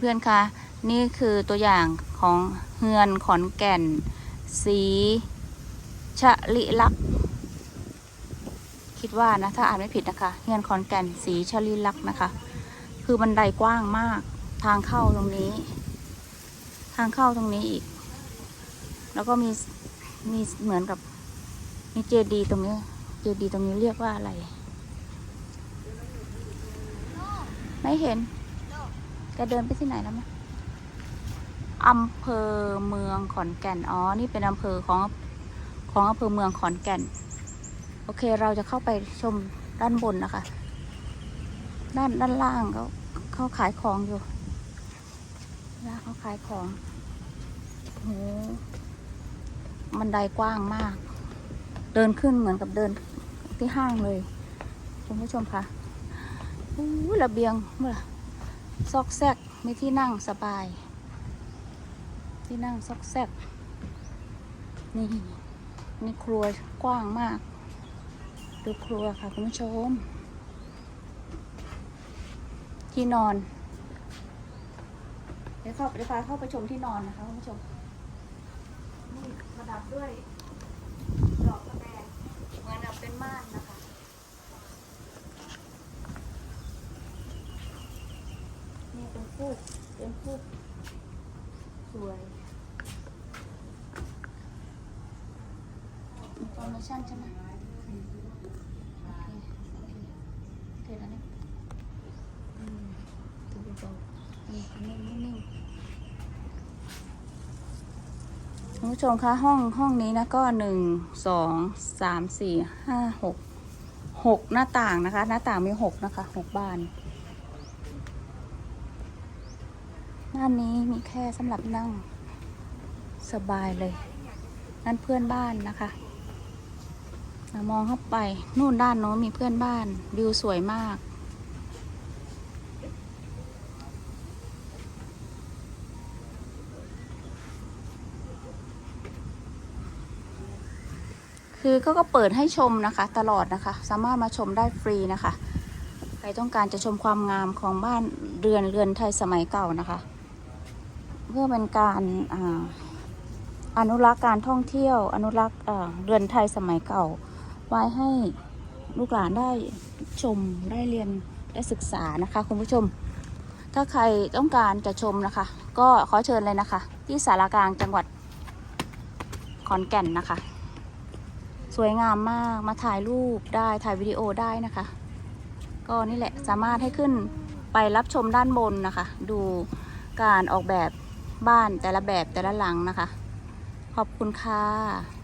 เพื่อนๆคะนี่คือตัวอย่างของเฮือนขอนแก่น สีชะลิลักษ์คิดว่านะถ้าอ่านไม่ผิดนะคะ เฮือนขอนแก่นสีชะลิลักษ์นะคะ คือบันไดกว้างมากทางเข้าตรงนี้ ทางเข้าตรงนี้อีก แล้วก็มีมีเหมือนกับมีเจดีตรงนี้ เจดีตรงนี้เรียกว่าอะไร ไม่เห็น แกเดินไปที่ไหนแล้วมั้ยอำเภอเมืองขอนแก่น อ๋อ นี่เป็นอำเภอของของอำเภอเมืองขอนแก่น โอเค เราจะเข้าไปชมด้านบนนะคะ ด้านด้านล่างเขาเขาขายของอยู่ล่างเขาขายของโหมันไดกว้างมาก เดินขึ้นเหมือนกับเดินที่ห้างเลย คุณผู้ชมคะอู้ระเบียงเมื่อ ซอกแซกมีที่นั่งสบาย ที่นั่งซอกแซก นี่นี่ครัวกว้างมาก ดูครัวค่ะคุณผู้ชม ที่นอน เดี๋ยวเข้าเดี๋ยวพาเข้าไปชมที่นอนนะคะคุณผู้ชมนี่ประดับด้วยดอกกระแบงเหมือนกับเป็นม่านนะคะ นี่ เป็นฟูกเป็นฟูกสวยอินฟอร์เมชั่นใช่ไหมโอเคโอเคโอเคแล้วเนี่ยอืมดูเบาๆนี่นิ่งนิ่งๆคุณผู้ชมคะห้องห้องนี้นะก็หนึ่งสองสามสี่ห้าหกหกหน้าต่างนะคะ หน้าต่างมีหกนะคะหกบาน ด้านนี้มีแค่สำหรับนั่ง สบายเลย นั่นเพื่อนบ้านนะคะอะมองเข้าไป นู่นด้านโน้นมีเพื่อนบ้าน วิวสวยมากคือก็ก็เปิดให้ชมนะคะ ตลอดนะคะ สามารถมาชมได้ฟรีนะคะ ใครต้องการจะชมความงามของบ้านเรือนเรือนไทยสมัยเก่านะคะ เพื่อเป็นการอนุรักษ์การท่องเที่ยว อนุรักษ์เรือนไทยสมัยเก่า ไว้ให้ลูกหลานได้ชมได้เรียนได้ศึกษานะคะคุณผู้ชม ถ้าใครต้องการจะชมนะคะ ก็ขอเชิญเลยนะคะ ที่สารากลางจังหวัดขอนแก่นนะคะ สวยงามมากมาถ่ายรูปได้ถ่ายวิดีโอได้นะคะ ก็นี่แหละสามารถให้ขึ้นไปรับชมด้านบนนะคะ ดูการออกแบบ บ้านแต่ละแบบแต่ละหลังนะคะ ขอบคุณค่ะ